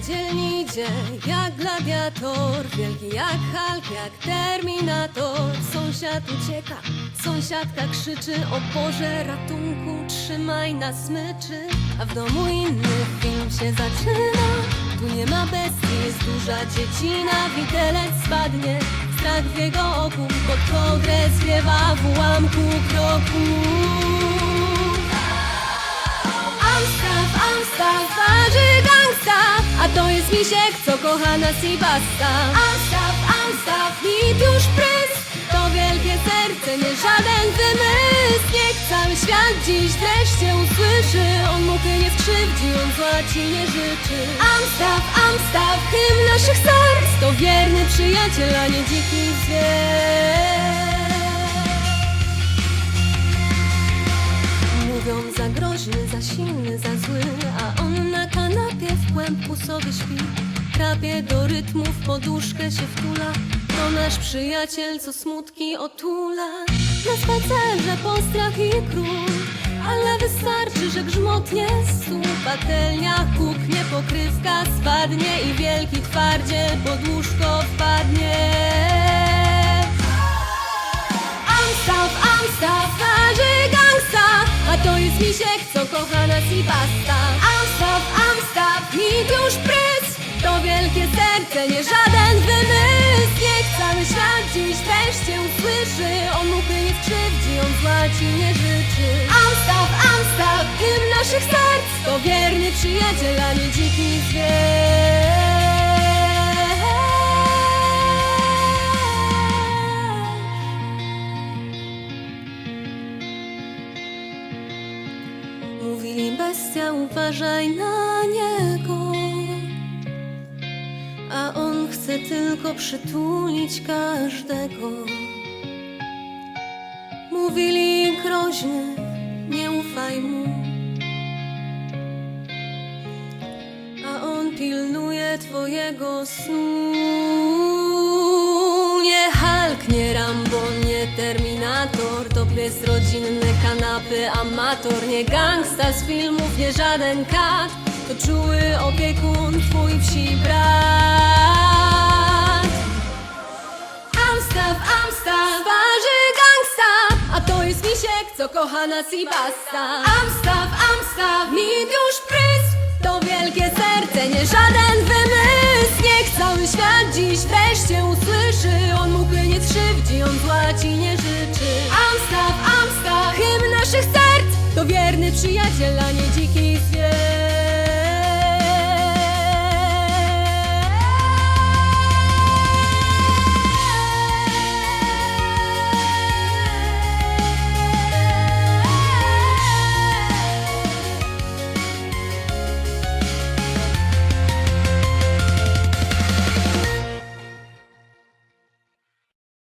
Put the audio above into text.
dzielnie idzie jak gladiator Wielki jak Hulk, jak Terminator Sąsiad ucieka, sąsiadka krzyczy O Boże ratunku, trzymaj na smyczy A w domu inny film się zaczyna Tu nie ma bestii, jest duża dziecina Widelec spadnie, strach w jego oku Pod progres wiewa w ułamku kroku Amstaff, Amstaff, waży to jest misiek, co kocha nas i basta. Amstaff, Amstaff, hit już prys. To wielkie serce, nie żaden wymysł. Niech cały świat dziś wreszcie usłyszy. On muchy nie skrzywdzi, on zła ci nie życzy. Amstaff, Amstaff, hymn naszych serc. To wierny przyjaciel, a nie dziki zwier Mówią za groźny, za silny, za zły A on na kłębku sobie śpi. Krapie do rytmów, poduszkę się wtula. To nasz przyjaciel, co smutki otula. Na spacerze postrach i król. Ale wystarczy, że grzmotnie Patelnia huknie, pokrywka spadnie I wielki twardzie pod łóżko wpadnie Amstaff, Amstaff, waży gangsta. A to jest misiek, co kocha nas i basta Amstaff, hit już prys To wielkie serce, nie żaden wymysł. Niech cały świat dziś wreszcie usłyszy On muchy nie skrzywdzi, on zła ci nie życzy. Amstaff, Amstaff, hymn naszych serc To wierny przyjaciel, a nie dziki zwierz Mówili bestia, uważaj na niego. A on chce tylko przytulić każdego. Mówili groźny, nie ufaj mu. A on pilnuje twojego snu kanapy, amator Nie gangsta z filmów, nie żaden kat. To czuły opiekun, twój wsi brat. Amstaff, Amstaff, waży gangsta. A to jest misiek, co kocha nas i basta. Amstaff, mit już prys. To wielkie serce, nie żaden wymysł. Niech cały świat dziś wreszcie usłyszy. On muchy nie skrzywdzi, on zła ci nie życzy. Amstaff, Amstaff, hymn naszych serc To wierny przyjaciel, a nie dziki